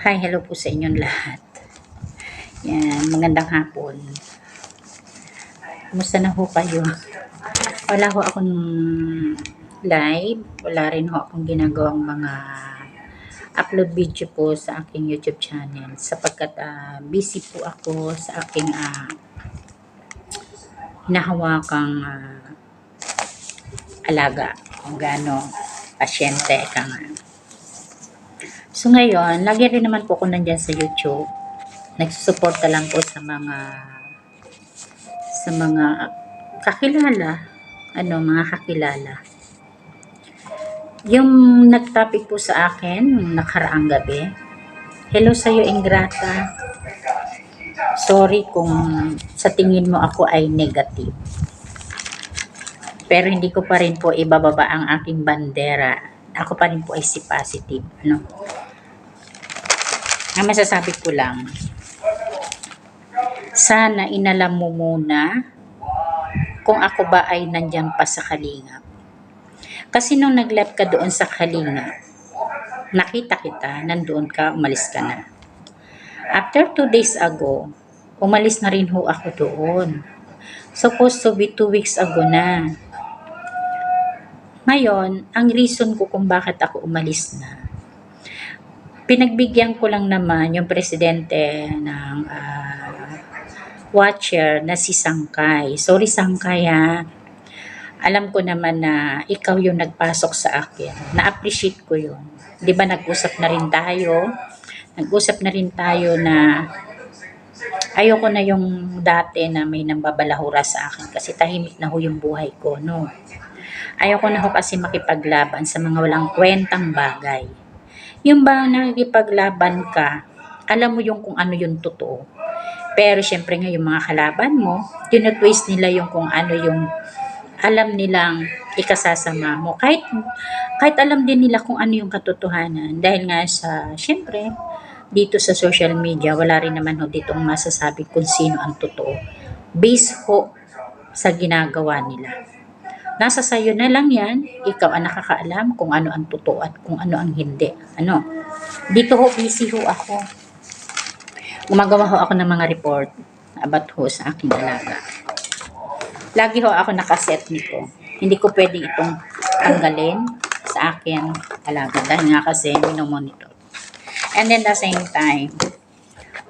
Hi, hello po sa inyong lahat. Yan, magandang hapon. Kumusta na ho kayo? Wala ho akong live. Wala rin ho akong ginagawang mga upload video po sa aking YouTube channel sapagkat ah, busy po ako sa aking uh, hinahawakang ah, alaga kung gaano pasyente ka nga. So ngayon, lagi rin naman po ako nandyan sa YouTube. Nagsusuporta lang po sa mga sa mga kakilala, ano, mga kakilala. Yung nagtopic po sa akin nung nakaraang gabi, Hello sa'yo, Ingrata. Sorry kung sa tingin mo ako ay negative. Pero hindi ko pa rin po ibababa ang aking bandera. Ako pa rin po ay si positive. Ano? Ang masasabi ko lang, sana inalam mo muna kung ako ba ay nandyan pa sa kalingap. Kasi nung nag-left ka doon sa kalingap, nakita kita, nandoon ka, umalis ka na. After two days ago, umalis na rin ho ako doon. Supposed to be two weeks ago na. Ngayon, ang reason ko kung bakit ako umalis na, pinagbigyan ko lang naman yung presidente ng ah, watcher na si Sangkay. Sorry Sangkay ha. Alam ko naman na ikaw yung nagpasok sa akin. Na-appreciate ko yun. Di ba nag-usap na rin tayo? Nag-usap na rin tayo na ayoko na yung dati na may nambabalahura sa akin kasi tahimik na ho yung buhay ko, no? Ayoko na ho kasi makipaglaban sa mga walang kwentang bagay. Yung ba nakikipaglaban ka, alam mo yung kung ano yung totoo. Pero syempre nga yung mga kalaban mo, tinutwist nila yung kung ano yung alam nilang ikasasama mo. Kahit, kahit alam din nila kung ano yung katotohanan. Dahil nga sa, syempre, dito sa social media, wala rin naman ho ditong masasabi kung sino ang totoo. Base ho sa ginagawa nila. Nasa sayo na lang yan, ikaw ang nakakaalam kung ano ang totoo at kung ano ang hindi. Ano? Dito ho, busy ho ako. Gumagawa ho ako ng mga report about ho sa aking alaga. Lagi ho ako nakaset nito. Hindi ko pwede itong tanggalin sa akin alaga dahil nga kasi minomonitor. And then the same time,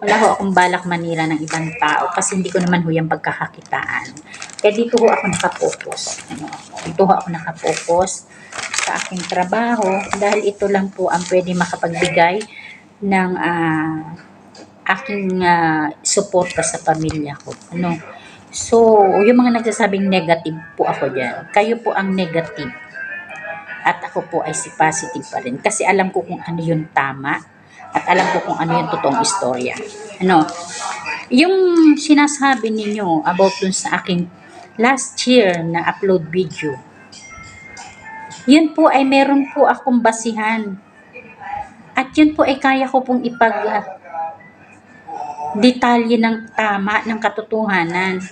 wala ho akong balak manira ng ibang tao kasi hindi ko naman ho yung pagkakakitaan. Kaya dito ho ako nakapokus. Ano, dito ho ako nakapokus sa aking trabaho dahil ito lang po ang pwede makapagbigay ng ah, aking ah, suporta sa pamilya ko. Ano? So, yung mga nagsasabing negative po ako dyan. Kayo po ang negative. At ako po ay si positive pa rin. Kasi alam ko kung ano yung tama at alam ko kung ano yung totoong istorya. Ano? Yung sinasabi ninyo about dun sa aking last year na upload video, yun po ay meron po akong basihan. At yun po ay kaya ko pong ipag detalye ng tama, ng katotohanan.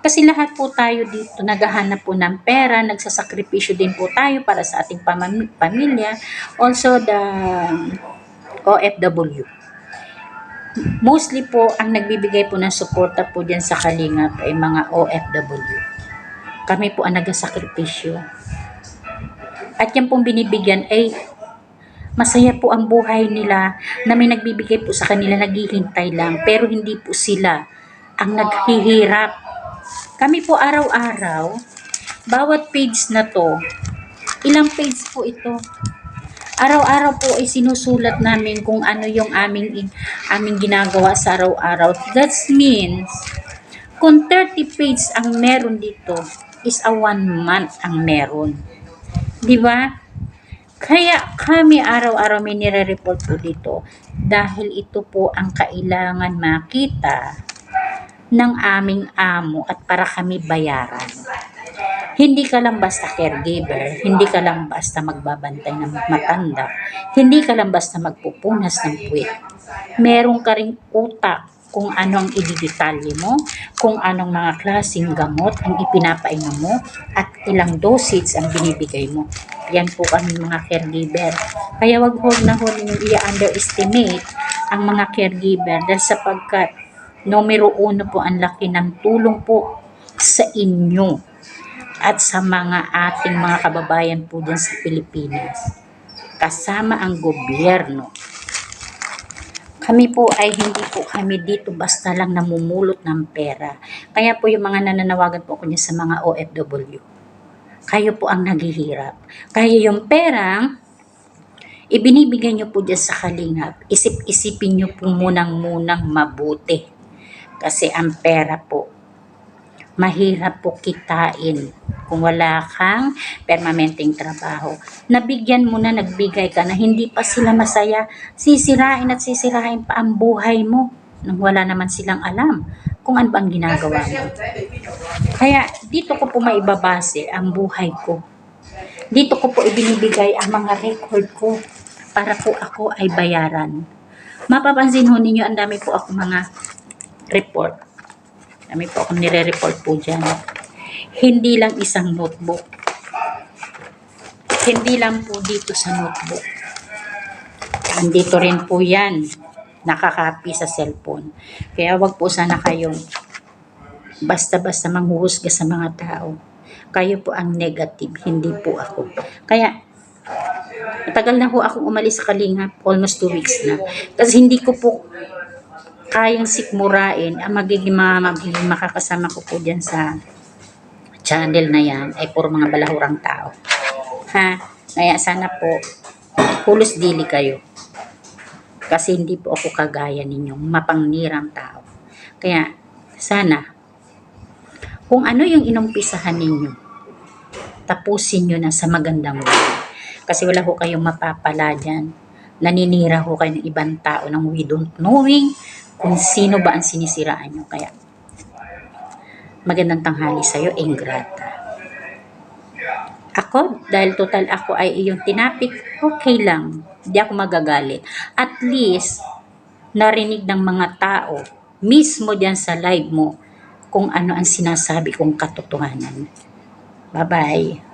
Kasi lahat po tayo dito naghahanap po ng pera, nagsasakripisyo din po tayo para sa ating pamilya. Also the OFW. Mostly po, ang nagbibigay po ng suporta po dyan sa Kalingap ay mga OFW. Kami po ang nagsasakripisyo. At yan pong binibigyan ay masaya po ang buhay nila na may nagbibigay po sa kanila, naghihintay lang. Pero hindi po sila ang naghihirap. Kami po araw-araw, bawat page na to, ilang page po ito? Araw-araw po ay sinusulat namin kung ano yung aming, aming ginagawa sa araw-araw. That means, kung 30 page ang meron dito, is a one month ang meron. Di ba? Kaya kami araw-araw may nire-report po dito dahil ito po ang kailangan makita ng aming amo at para kami bayaran. Hindi ka lang basta caregiver, hindi ka lang basta magbabantay ng matanda, hindi ka lang basta magpupunas ng puwit. Meron ka ring utak kung ano ang ididetalye mo, kung anong mga klaseng gamot ang ipinapainom mo, at ilang dosage ang binibigay mo. Yan po kami mga caregiver. Kaya wag huwag na huwag ninyong i-underestimate ang mga caregiver dahil sapagkat numero uno po ang laki ng tulong po sa inyo at sa mga ating mga kababayan po dyan sa Pilipinas kasama ang gobyerno. Kami po ay hindi po kami dito basta lang namumulot ng pera. Kaya po yung mga nananawagan po ko niya sa mga OFW. Kayo po ang naghihirap. Kaya yung perang ibinibigay niyo po dyan sa kalingap. Isip-isipin niyo po munang-munang mabuti. Kasi ang pera po, mahirap po kitain kung wala kang permanenteng trabaho. Nabigyan mo na, nagbigay ka na, hindi pa sila masaya, sisirain at sisirain pa ang buhay mo nang wala naman silang alam kung ano ba ang ginagawa mo. Kaya dito ko po maibabase ang buhay ko. Dito ko po ibinibigay ang mga record ko para po ako ay bayaran. Mapapansin ho ninyo, ang dami po ako mga report. Dami po akong nire-report po dyan. Hindi lang isang notebook. Hindi lang po dito sa notebook. Andito rin po yan. Nakakapi sa cellphone. Kaya wag po sana kayong basta-basta manghuhusga sa mga tao. Kayo po ang negative, hindi po ako. Kaya, matagal na po akong umalis sa Kalingap, almost two weeks na. Kasi hindi ko po kayang sikmurain ang magiging, mga, magiging makakasama ko po dyan sa channel na yan ay puro mga balahurang tao. Ha? Kaya sana po, pulos dili kayo. Kasi hindi po ako kagaya ninyong mapangnirang tao. Kaya, sana, kung ano yung inumpisahan ninyo, tapusin nyo na sa magandang way. Kasi wala ko kayong mapapala dyan. Naninira ko kayo ng ibang tao ng we don't knowing kung sino ba ang sinisiraan nyo. Kaya, magandang tanghali sa'yo, Ingrata. Ako, dahil total ako ay iyong tinapik, okay lang. Hindi ako magagalit. At least, narinig ng mga tao, mismo dyan sa live mo, kung ano ang sinasabi kong katotohanan. Bye-bye.